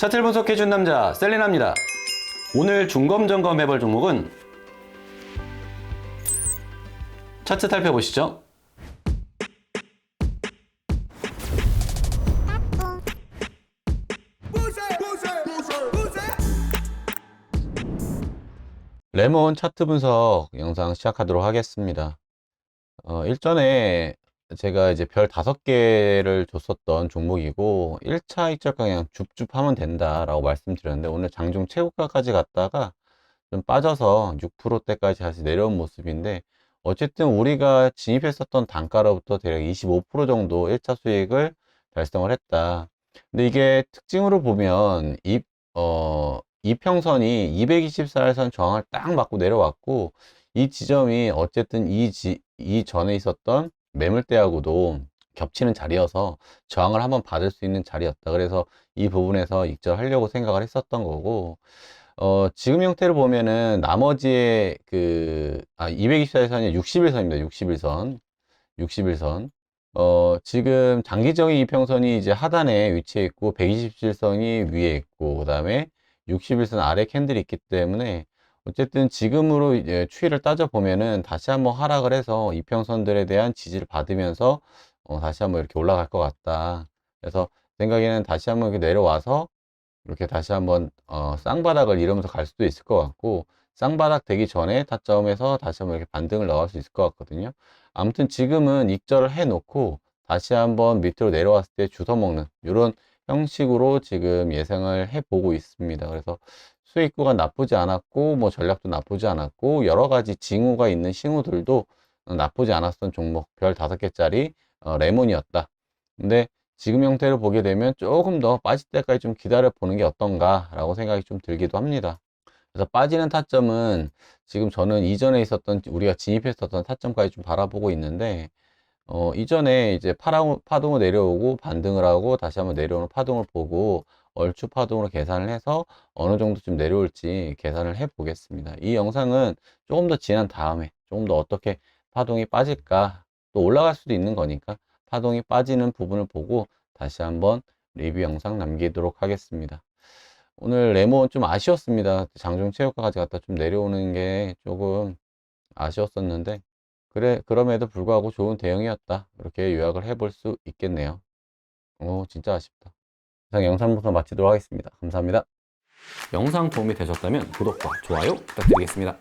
차트를 분석해준 남자 셀리나입니다. 오늘 중검 점검 해볼 종목은 차트 살펴보시죠. 레몬 차트 분석 영상 시작하도록 하겠습니다. 어, 일전에 제가 이제 별 다섯 개를 줬었던 종목이고 1차 익절가 그냥 줍줍 하면 된다라고 말씀드렸는데 오늘 장중 최고가까지 갔다가 좀 빠져서 6%대까지 다시 내려온 모습인데 어쨌든 우리가 진입했었던 단가로부터 대략 25% 정도 1차 수익을 달성을 했다. 근데 이게 특징으로 보면 이, 어, 이평선이 224일선 저항을 딱 맞고 내려왔고 이 지점이 어쨌든 이, 지, 이 전에 있었던 매물대하고도 겹치는 자리여서 저항을 한번 받을 수 있는 자리였다. 그래서 이 부분에서 익절하려고 생각을 했었던 거고, 어, 지금 형태를 보면은 나머지의 그, 아, 224일선이 61선입니다. 61선. 61선. 어, 지금 장기적인 이평선이 이제 하단에 위치해 있고, 127선이 위에 있고, 그 다음에 61선 아래 캔들이 있기 때문에 어쨌든 지금으로 이제 추이를 따져 보면은 다시 한번 하락을 해서 이평선들에 대한 지지를 받으면서 어, 다시 한번 이렇게 올라갈 것 같다. 그래서 생각에는 다시 한번 이렇게 내려와서 이렇게 다시 한번 어, 쌍바닥을 이루면서 갈 수도 있을 것 같고 쌍바닥 되기 전에 타점에서 다시 한번 이렇게 반등을 나갈 수 있을 것 같거든요. 아무튼 지금은 익절을 해 놓고 다시 한번 밑으로 내려왔을 때 주워 먹는 이런 형식으로 지금 예상을 해 보고 있습니다. 그래서 수익 구간 나쁘지 않았고 뭐 전략도 나쁘지 않았고 여러 가지 징후가 있는 싱후들도 나쁘지 않았던 종목 별 다섯 개짜리 어, 레몬이었다. 근데 지금 형태를 보게 되면 조금 더 빠질 때까지 좀 기다려 보는 게 어떤가 라고 생각이 좀 들기도 합니다. 그래서 빠지는 타점은 지금 저는 이전에 있었던 우리가 진입했었던 타점까지 좀 바라보고 있는데 어, 이전에 이제 파랑, 파동을 내려오고 반등을 하고 다시 한번 내려오는 파동을 보고 얼추 파동으로 계산을 해서 어느 정도 좀 내려올지 계산을 해 보겠습니다. 이 영상은 조금 더 지난 다음에 조금 더 어떻게 파동이 빠질까 또 올라갈 수도 있는 거니까 파동이 빠지는 부분을 보고 다시 한번 리뷰 영상 남기도록 하겠습니다. 오늘 레몬 좀 아쉬웠습니다. 장중 체육과까지 갔다 좀 내려오는 게 조금 아쉬웠었는데 그래 그럼에도 불구하고 좋은 대응이었다. 이렇게 요약을 해볼 수 있겠네요. 오 진짜 아쉽다. 이상 영상 보서 마치도록 하겠습니다. 감사합니다. 영상 도움이 되셨다면 구독과 좋아요 부탁드리겠습니다.